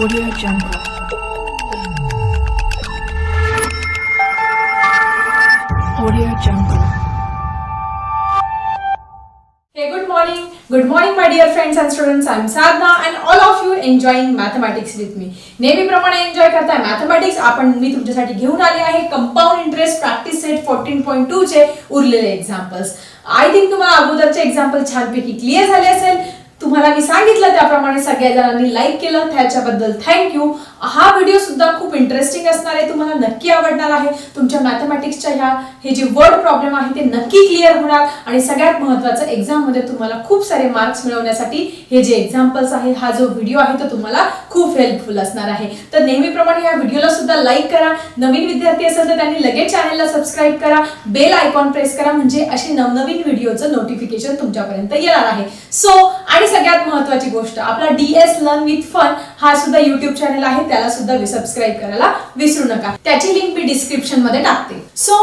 Audio Jungle. Audio Jungle. Hey, good morning. Good morning, my dear friends and students. I'm Sadhna and all of you enjoying mathematics with me. नेहमीप्रमाणे enjoy करताय mathematics आपण मी तुमच्यासाठी घेऊन आले आहे compound interest practice set fourteen point two चे उरलेले एक्झाम्पल्स आय थिंक तुम्हाला अगोदरचे एक्झाम्पल छानपैकी क्लिअर झाले असेल तुम्हाला मी सांगितलं त्याप्रमाणे सगळ्या जणांनी लाईक केलं त्याच्याबद्दल थँक्यू हा व्हिडिओ सुद्धा खूप इंटरेस्टिंग असणार आहे तुम्हाला नक्की आवडणार आहे. तुमच्या मॅथमॅटिक्सच्या ह्या हे जे वर्ड प्रॉब्लेम आहे ते नक्की क्लिअर होणार. आणि सगळ्यात महत्त्वाचं एक्झाममध्ये तुम्हाला खूप सारे मार्क्स मिळवण्यासाठी हे जे एक्झाम्पल्स आहे हा जो व्हिडिओ आहे तो तुम्हाला खूप हेल्पफुल असणार आहे. तर नेहमीप्रमाणे ह्या व्हिडिओला सुद्धा लाईक करा. नवीन विद्यार्थी असेल तर त्यांनी लगेच चॅनलला सबस्क्राईब करा. बेल आयकॉन प्रेस करा म्हणजे असे नवनवीन व्हिडिओचं नोटिफिकेशन तुमच्यापर्यंत येणार आहे. सो आणि सगळ्यात महत्वाची गोष्ट. आपला D S learn with fun हा सुद्धा युट्यूब चॅनल आहे. त्याला सुद्धा सबस्क्राईब करायला विसरू नका. त्याची लिंक मी डिस्क्रिप्शनमध्ये टाकते. So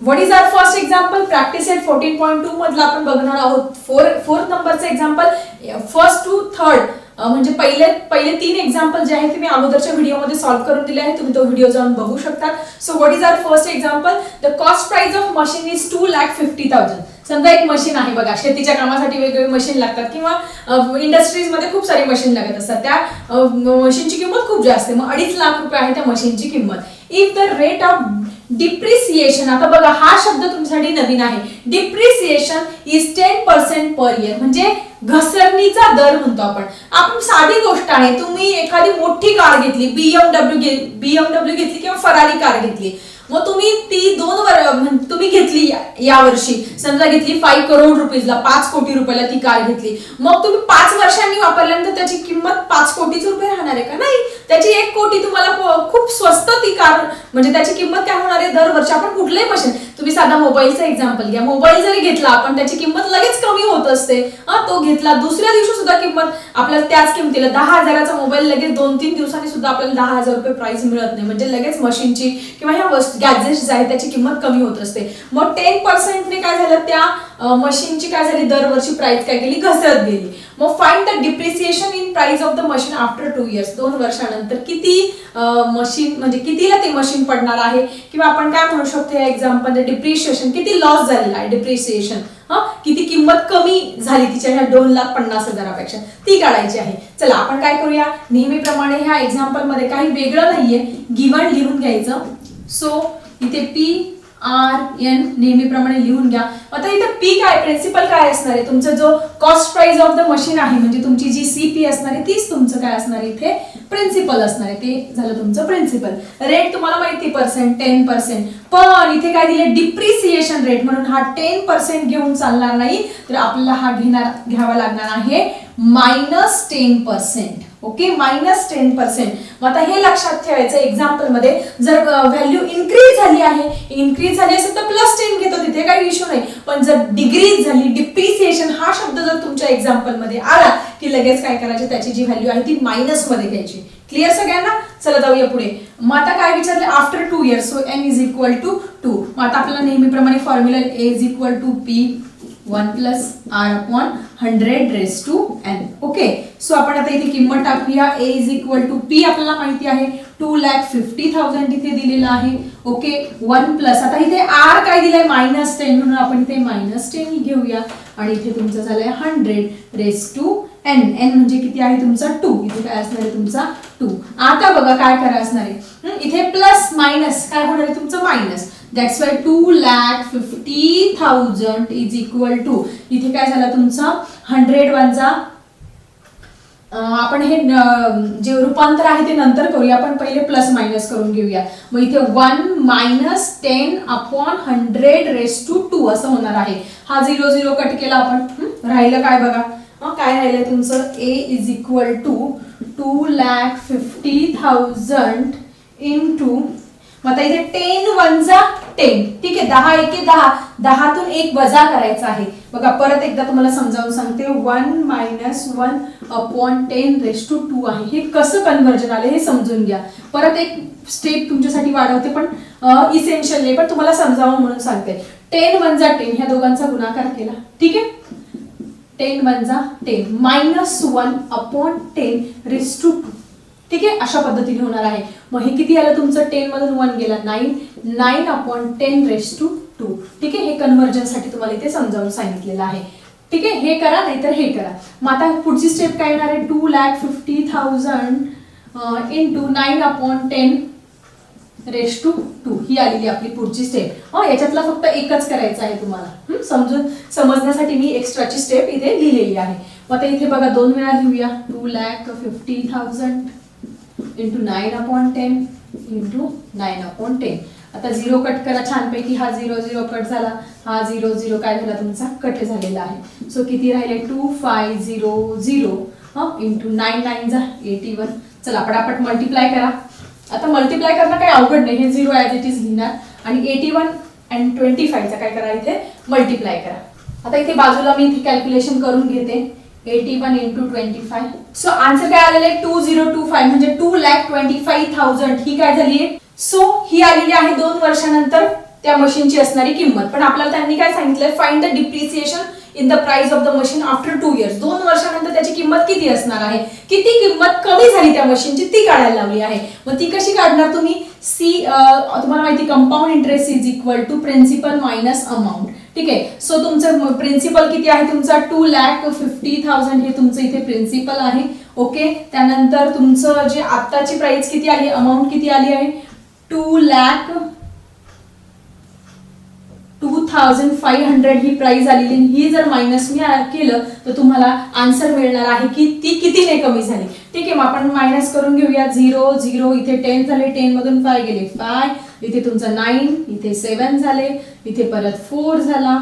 what is our first example practice eight fourteen point two मधलं आपण बघणार आहोत. फोर फोर्थ नंबरचं एक्झाम्पल फर्स्ट टू थर्ड म्हणजे पहिले पहिले तीन एक्झाम्पल जे आहे ते मी अगोदरच्या व्हिडिओमध्ये सॉल्व्ह करून दिले आहे तुम्ही तो व्हिडिओ जाऊन बघू शकता. So what is our first example the cost price of machine is two lakh fifty thousand समजा एक मशीन आहे बघा. शेतीच्या कामासाठी वेगवेगळे मशीन लागतात किंवा इंडस्ट्रीजमध्ये खूप सारी मशीन लागत असतात. त्या मशीनची किंमत खूप जास्त आहे. मग अडीच लाख रुपये आहे त्या मशीनची किंमत. If the rate of depreciation आता बघा हा शब्द तुमच्यासाठी नवीन आहे. Depreciation is ten percent per year म्हणजे घसरणीचा दर म्हणतो आपण. आपण साधी गोष्ट आहे. तुम्ही एखादी मोठी कार घेतली बीएमडब्ल्यू बीएमडब्ल्यू घेतली किंवा फरारी कार घेतली. मग तुम्ही ती दोन वर तुम्ही घेतली या- वर्षी. समजा घेतली फाईव्ह करोड रुपीजला पाच कोटी रुपयाला ती कार घेतली. मग तुम्ही पाच वर्षांनी वापरल्यानंतर त्याची किंमत पाच कोटीच रुपये राहणार आहे का? नाही. त्याची एक कोटी तुम्हाला खूप स्वस्त ती कार म्हणजे त्याची किंमत काय होणार आहे? दरवर्षी आपण कुठलंही मशीन तुम्ही साधा मोबाईलचा एक्झाम्पल घ्या. मोबाईल जरी घेतला आपण त्याची किंमत लगेच कमी होत असते. हा तो घेतला दुसऱ्या दिवशी सुद्धा किंमत आपल्याला त्याच किमतीला दहा हजाराचा मोबाईल लगेच दोन तीन दिवसांनी सुद्धा आपल्याला दहा हजार रुपये प्राइस मिळत नाही. म्हणजे लगेच मशीनची किंवा ह्या वस्तू गॅजेट्स आहेत त्याची किंमत कमी होत असते. मग टेन पर्सेंटने काय झालं त्या मशीनची काय झाली दरवर्षी प्राइस काय गेली घसरत गेली. मग find the depreciation in price of the machine after two years दोन वर्षानंतर किती मशीन म्हणजे कितीला ते मशीन पडणार आहे? किंवा आपण काय म्हणू शकतो या एक्झाम्पल डिप्रिशिएशन किती लॉस झालेला आहे डिप्रिसिएशन हा? किती किंमत कमी झाली तिच्या ह्या दोन लाख पन्नास हजारापेक्षा? ती काढायची आहे. चला आपण काय करूया? नेहमीप्रमाणे ह्या एक्झाम्पलमध्ये काही वेगळं नाहीये. गिवन लिहून घ्यायचं. सो इथे पी आर एन नेहमीप्रमाणे लिहून घ्या. आता इथे पी काय? प्रिन्सिपल काय असणार आहे? तुमचं जो cost price of the machine आहे म्हणजे तुमची जी सी पी असणार आहे तीच तुमचं काय असणार आहे? इथे प्रिन्सिपल असणार आहे. ते झालं तुमचं प्रिन्सिपल रेट तुम्हाला माहिती पर्सेंट टेन पर्सेंट पण इथे काय दिले डिप्रिसिएशन रेट म्हणून हा टेन पर्सेंट घेऊन चालणार नाही तर आपल्याला हा घेणार घ्यावा लागणार आहे minus ten percent okay minus ten percent मग आता हे लक्षात ठेवायचं एक्झाम्पलमध्ये. जर व्हॅल्यू इन्क्रीज झाली आहे इन्क्रीज झाली असेल तर प्लस टेन घेतो तिथे काही इश्यू नाही. पण जर डिग्रीज झाली डिप्रिसिएशन हा शब्द जर तुमच्या एक्झाम्पलमध्ये आला की लगेच काय करायचं त्याची जी व्हॅल्यू आहे ती मायनसमध्ये घ्यायची. क्लिअर सगळ्यांना? चला जाऊया पुढे. मग आता काय विचारले? After two years so n is equal to two मग आता आपल्याला नेहमीप्रमाणे formula A is equal to P one plus R upon hundred raise to n. Okay so आपण आता इथे किंमत टाकूया. A is equal to P आपल्याला माहिती आहे. टू लॅक फिफ्टी थाउजंड इथे दिलेलं आहे. ओके वन प्लस आता इथे आर काय दिलंय? मायनस टेन म्हणून आपण इथे मायनस टेन घेऊया. आणि इथे तुमचं झालंय hundred raise to n n म्हणजे किती आहे? तुमचा टू इथे काय असणार आहे? तुमचा टू आता बघा काय करा असणार आहे इथे प्लस मायनस काय होणार आहे? तुमचं minus that's why two lakh fifty thousand is equal to इथे काय झालं तुमचं? हंड्रेड वनचा आपण हे जे रूपांतर आहे ते नंतर करूया. आपण पहिले प्लस मायनस करून घेऊया. मग इथे one minus ten upon hundred raise to two असं होणार आहे. हा झिरो झिरो कट केला आपण. राहिलं काय बघा? काय राहिलं तुमचं? A is equal to two lakh fifty thousand into मग आता इथे टेन वनचा टेन ठीक आहे दहा एके दहा. दहातून एक वजा करायचा आहे. बघा परत एकदा तुम्हाला समजावून सांगते. One minus one upon ten raise to two आहे. हे कसं कन्व्हर्जन आलं हे समजून घ्या. परत एक स्टेप तुमच्यासाठी वाढवते पण इसेन्शियल नाही पण तुम्हाला समजावं म्हणून सांगते. टेन वनचा टेन ह्या दोघांचा गुणाकार केला. ठीक आहे? Ten वनचा ten. Minus one upon ten raise to two. ठीक आहे? अशा पद्धतीने होणार आहे. मग हे किती आलं तुमचं? टेन मधून वन गेला. Nine nine upon ten raise to two ठीक आहे? हे कन्व्हर्जनसाठी तुम्हाला इथे समजावून सांगितलेलं आहे. ठीक आहे? हे करा नाहीतर हे करा. मग आता पुढची स्टेप काय येणार आहे? Two lakh fifty thousand into nine upon ten raise to two ही आलेली आपली पुढची स्टेप हा याच्यातला फक्त एकच करायचं आहे तुम्हाला. समजून समजण्यासाठी मी एक्स्ट्राची स्टेप इथे लिहिलेली आहे. मग आता इथे बघा दोन वेळा लिहूया. Two lakh fifty thousand into nine upon ten into nine upon ten आता झिरो कट करा छानपैकी. हा झिरो झिरो कट झाला. हा झिरो झिरो काय झाला? तुमचा कट झालेला आहे. सो किती राहिले? टू फाय झिरो झिरो हा? इंटू नाईन नाईन जा. एटी वन चला पटापट मल्टिप्लाय करा. आता मल्टिप्लाय करणं काही अवघड नाही. हे झिरो ॲज इट इज लिहिणार. आणि एटी वन अँड ट्वेंटी फायचा काय करा इथे? मल्टिप्लाय करा. आता इथे बाजूला मी इथे कॅल्क्युलेशन करून घेते. Eighty one into twenty five so answer काय आलेलं आहे? टू झिरो टू फाय म्हणजे two lakh twenty five thousand ही काय झाली आहे? सो ही आलेली आहे दोन वर्षानंतर त्या मशीनची असणारी किंमत. पण आपल्याला त्यांनी काय सांगितलंय? Find the depreciation in the price of the machine after two years दोन वर्षानंतर त्याची किंमत किती असणार आहे? किती किंमत कमी झाली त्या मशीनची ती काढायला लावली आहे. मग ती कशी काढणार तुम्ही? सी तुम्हाला माहिती compound interest is equal to principal minus amount ठीक आहे? सो तुमचं प्रिन्सिपल किती आहे? तुमचा टू लॅक फिफ्टी थाउजंड हे तुमचं इथे प्रिन्सिपल आहे. ओके त्यानंतर तुमचं जे आत्ताची प्राइस किती आली? अमाऊंट किती आली आहे? Two lakh two thousand five hundred ही प्राइस आलेली. ही जर मायनस मी केलं तर तुम्हाला आन्सर मिळणार आहे की ती कितीने कमी झाली. ठीक आहे? मग आपण मायनस करून घेऊया. झिरो झिरो इथे टेन झाले. टेन मधून फाय गेले. फाय इथे तुमचं नाईन इथे सेवन झाले इथे परत फोर झाला.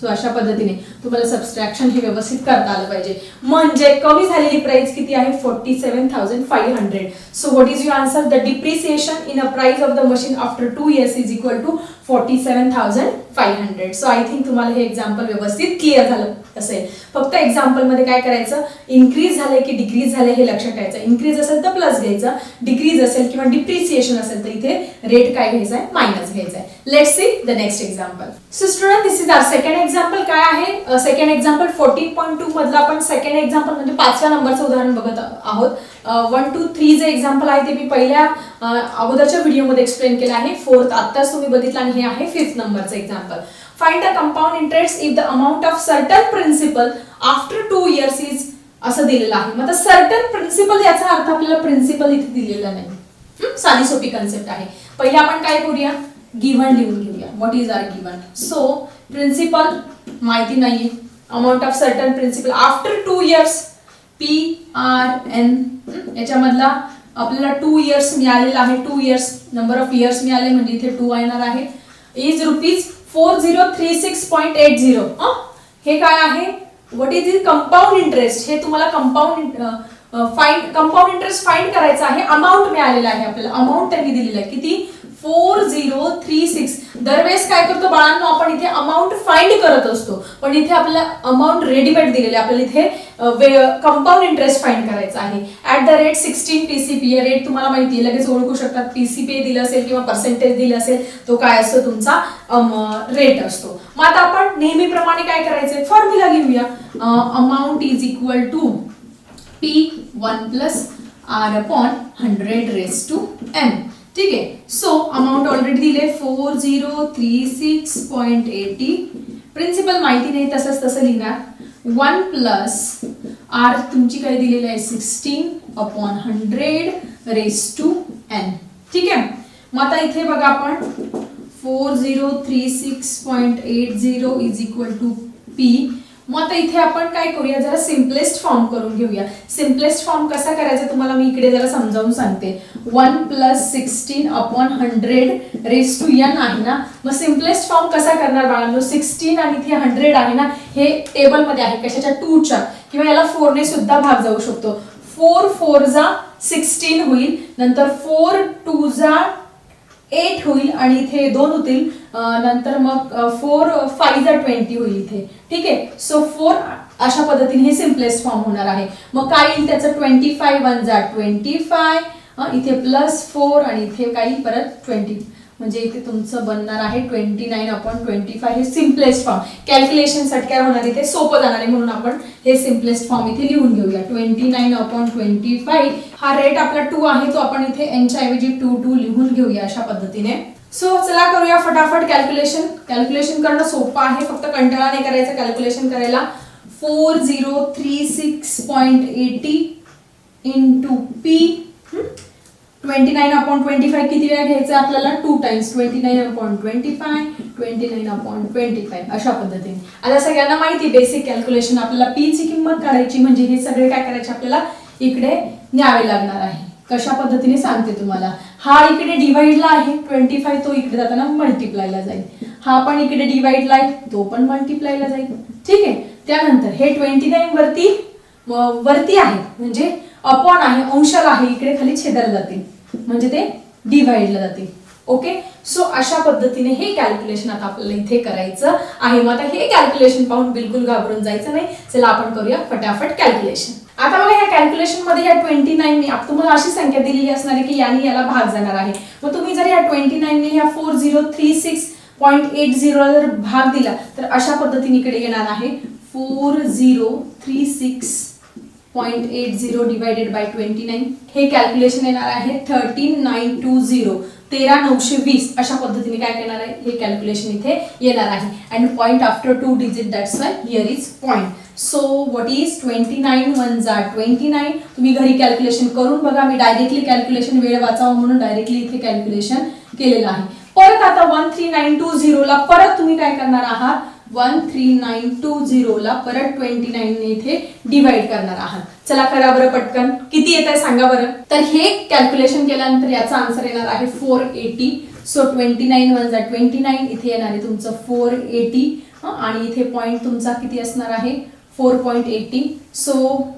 सो अशा पद्धतीने तुम्हाला सबस्ट्रॅक्शन हे व्यवस्थित करता आलं पाहिजे. म्हणजे कमी झालेली प्राइस किती आहे? Forty seven thousand five hundred so what is your answer the depreciation in a price of the machine after two years is equal to forty seven thousand five hundred so I think तुम्हाला हे example व्यवस्थित clear झालं. असेल फक्त एक्झाम्पलमध्ये काय करायचं? Increase झालंय की डिक्रीज झालंय हे लक्षात ठेवायचं. इन्क्रीज असेल तर प्लस घ्यायचं. डिक्रीज असेल किंवा डिप्रिसिएशन असेल तर इथे रेट काय घ्यायचा आहे मायनस घ्यायचा आहे let see the next example so student this is our second example काय आहे? Second example fourteen point two मधलं आपण सेकंड एक्झाम्पल म्हणजे पाचव्या नंबरचं उदाहरण बघत आहोत. वन टू थ्री जे एक्झाम्पल आहे ते मी पहिल्या अगोदरच्या व्हिडिओमध्ये एक्सप्लेन केलं आहे. फोर्थ आत्ताच तुम्ही बघितलं आणि हे आहे फिफ्थ नंबरचं example find the compound interest if the amount of certain principal after two years is असं दिलेलं आहे. मग सर्टन प्रिन्सिपल याचा अर्थ आपल्याला प्रिन्सिपल इथे दिलेला नाही. साधी सोपी कन्सेप्ट आहे. पहिले आपण काय करूया? गिव्हन लिहून घेऊया. What is our given so principal माहिती नाहीये. Amount of certain principal after two years P R N याच्यामधला आपल्याला टू इयर्स मिळालेला आहे. Two years number of years मिळाले म्हणजे इथे टू येणार आहे. Is rupees four zero three six point eight zero. हे काय आहे? What is is compound interest हे तुम्हाला compound find compound interest find करायचं आहे. अमाऊंट मिळालेला आहे आपल्याला. अमाऊंट त्यांनी दिलेलं आहे. किती? Four zero three six. दरवेळेस काय करतो बाळांनो आपण इथे अमाऊंट फाइंड करत असतो. पण इथे आपल्याला अमाऊंट रेडीमेड दिलेले आपल्याला इथे कंपाऊंड इंटरेस्ट फाइंड करायचा आहे. ऍट द रेट सिक्स्टीन पीसीपी रेट तुम्हाला माहिती आहे. लगेच ओळखू शकतात. पीसीपी दिलं असेल किंवा पर्सेंटेज दिलं असेल तो काय असतो? तुमचा रेट असतो. मग आता आपण नेहमीप्रमाणे काय करायचंय फॉर्म्युला घेऊया. Amount is equal to P one plus R upon hundred raise to n ठीक आहे. सो अमाऊंट ऑलरेडी दिले four zero three six point eighty principal माहिती नाही तसंच तसं लिहिणार. वन प्लस आर तुमची काय दिलेली आहे? Sixteen upon hundred raise to n ठीक आहे? मग आता इथे बघा आपण. Four zero three six point eight zero is equal to P मग आता इथे आपण काय करूया? जरा सिम्पलेस्ट फॉर्म करून घेऊया. सिम्पलेस्ट फॉर्म कसा करायचा तुम्हाला मी इकडे जरा समजावून सांगते. One plus sixteen upon hundred raise to n आहे ना? मग सिम्पलेस्ट फॉर्म कसा करणार बाळांनो? सिक्स्टीन आणि इथे हंड्रेड आहे ना? हे टेबलमध्ये आहे. कशाच्या? टूच्या किंवा याला फोरने सुद्धा भाग जाऊ शकतो. फोर फोर जा सिक्स्टीन होईल. नंतर फोर टू जा एट होईल आणि इथे दोन होतील. नंतर मग फोर फाईव्ह जा ट्वेंटी होईल इथे. ठीक आहे? सो फोर अशा पद्धतीने हे सिम्पलेस्ट फॉर्म होणार आहे. मग काय येईल त्याचं? ट्वेंटी फाय वन जा. ट्वेंटी फाय इथे प्लस फोर आणि इथे काही परत ट्वेंटी म्हणजे इथे तुमचं बनणार आहे twenty nine upon twenty five हे सिम्पलेस्ट फॉर्म कॅल्क्युलेशनसाठी काय होणार इथे? सोपं जाणार आहे. म्हणून आपण हे सिम्पलेस्ट फॉर्म इथे लिहून घेऊया. Twenty nine upon twenty five हा रेट आपला टू आहे तो आपण इथे एनच्या ऐवजी टू टू लिहून घेऊया अशा पद्धतीने. सो चला करूया फटाफट कॅल्क्युलेशन कॅल्क्युलेशन करणं सोपं आहे. फक्त कंटाळा नाही करायचं. कॅल्क्युलेशन करायला four zero three six point eighty into P twenty nine upon twenty five किती वेळा घ्यायचं आहे आपल्याला? Two times twenty nine upon twenty five twenty nine upon twenty five अशा पद्धतीने. आता सगळ्यांना माहिती बेसिक कॅल्क्युलेशन आपल्याला पी ची किंमत काढायची म्हणजे हे सगळे काय करायचे आपल्याला? इकडे न्यावे लागणार आहे. कशा पद्धतीने सांगते तुम्हाला. हा इकडे डिवाइडला आहे. ट्वेंटी फाय तो इकडे जाताना मल्टिप्लायला जाईल. हा पण इकडे डिवाइडला आहे. तो पण मल्टिप्लायला जाईल. ठीक आहे? त्यानंतर हे ट्वेंटी नाईन वरती वरती आहे. म्हणजे अपॉन आहे अंशाला आहे इकडे खाली छेदायला जाते म्हणजे ते डिव्हाइडला जाते ओके सो अशा पद्धतीने हे कॅल्क्युलेशन आता आपल्याला इथे करायचं आहे. मग आता हे कॅल्क्युलेशन पाहून बिलकुल घाबरून जायचं नाही. चला आपण करूया फटाफट कॅल्क्युलेशन आता बघा ह्या कॅल्क्युलेशनमध्ये या ट्वेंटी नाईनने तुम्हाला अशी संख्या दिलेली असणार आहे की याने याला भाग जाणार आहे. मग तुम्ही जर या ट्वेंटी नाईनने ह्या four zero three six point eight झिरोला जर भाग दिला तर अशा पद्धतीने इकडे येणार आहे. Four zero three six point eight zero divided by twenty nine हे कॅल्क्युलेशन येणार आहे थर्टीन नाईन टू झिरो तेरा नऊशे वीस अशा पद्धतीने काय येणार आहे? हे कॅल्क्युलेशन इथे येणार आहे. And point after two digit that's why here is point so what is twenty nine one जा ट्वेंटी नाईन तुम्ही घरी कॅल्क्युलेशन करून बघा. मी डायरेक्टली कॅल्क्युलेशन वेळ वाचावं म्हणून डायरेक्टली इथे कॅल्क्युलेशन केलेलं आहे. परत आता वन थ्री नाईन टू झिरोला परत तुम्ही काय करणार आहात? वन थ्री नाईन टू झिरोला परत ट्वेंटी नाईन इथे डिवाइड करणार आहात. चला करा बरं पटकन. किती येत आहे सांगा बरं. तर हे कॅल्क्युलेशन केल्यानंतर याचा आन्सर येणार आहे four eighty so twenty nine one जा ट्वेंटी नाईन इथे येणार आहे तुमचं फोर एटी आणि इथे पॉईंट तुमचा किती असणार आहे? फोर पॉईंट एटी सो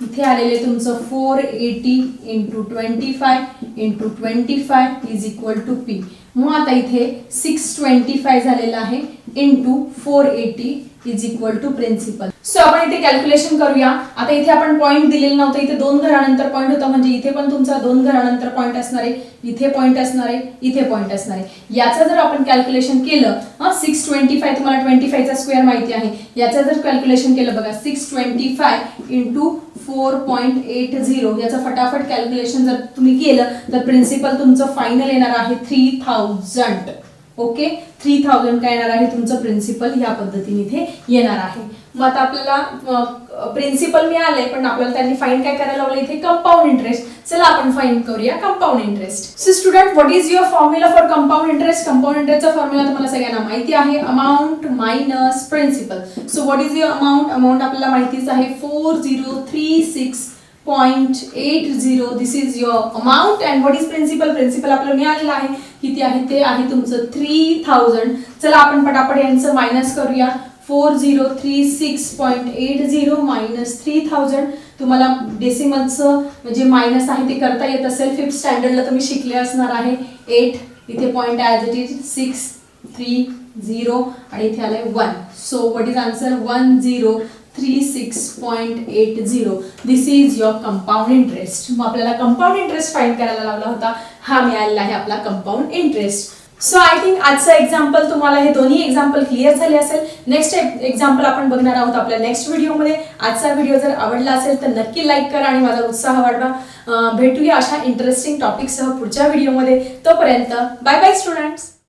इथे आलेले तुमचं four eighty into twenty five into twenty five is equal to P मग आता इथे सिक्स ट्वेंटी फाय झालेला आहे into four eighty is equal to principal so आपण इथे कॅल्क्युलेशन करूया. आता इथे आपण पॉईंट दिलेला नव्हतं. इथे दोन घरानंतर पॉईंट होता. म्हणजे इथे पण तुमचा दोन घरानंतर पॉईंट असणार आहे. इथे पॉईंट असणार आहे. इथे पॉईंट असणार आहे. याचं जर आपण कॅल्क्युलेशन केलं सिक्स ट्वेंटी फाय तुम्हाला ट्वेंटी फायचा स्क्वेअर माहिती आहे. याचं जर कॅल्क्युलेशन केलं बघा six twenty five into four point eight zero याचं फटाफट कॅल्क्युलेशन जर तुम्ही केलं तर प्रिन्सिपल तुमचं फायनल येणार आहे three thousand okay? Three thousand काय येणार आहे? तुमचं प्रिन्सिपल ह्या पद्धतीने इथे येणार आहे. मग आता आपल्याला प्रिन्सिपल मिळालंय पण आपल्याला त्यांनी फाईन काय करायला लावलं इथे कंपाऊंड इंटरेस्ट चला आपण फाईन करूया compound interest so student what is your formula for compound interest compound इंटरेस्टचा formula तुम्हाला सगळ्यांना माहिती आहे. Amount minus principal so what is your amount amount आपल्याला माहितीच आहे. Four zero three six point eight zero this is your amount and what is principal principal आपल्याला मिळालेलं आहे. किती आहे? ते आहे तुमचं थ्री थाउजंड चला आपण पटापट यांचं मायनस करूया. Four zero three six point eight zero minus three thousand तुम्हाला डेसिमलचं म्हणजे मायनस आहे ते करता येत असेल. फिफ्थ स्टँडर्डला तुम्ही शिकले असणार आहे. एट इथे point as it is six three zero आणि इथे आलंय one so what is answer one zero three six point eight zero this is your compound interest मग आपल्याला कंपाऊंड इंटरेस्ट फाईंड करायला लावला होता. हा मिळालेला आहे आपला compound interest so I think आजचं एक्झाम्पल तुम्हाला हे दोन्ही एक्झाम्पल क्लिअर झाले असेल. नेक्स्ट एक्झाम्पल आपण बघणार आहोत आपल्या नेक्स्ट व्हिडिओमध्ये आजचा व्हिडिओ जर आवडला असेल तर नक्की लाईक करा आणि माझा उत्साह वाढवा. भेटूया अशा इंटरेस्टिंग टॉपिकसह पुढच्या व्हिडिओमध्ये तोपर्यंत बाय बाय स्टुडंट्स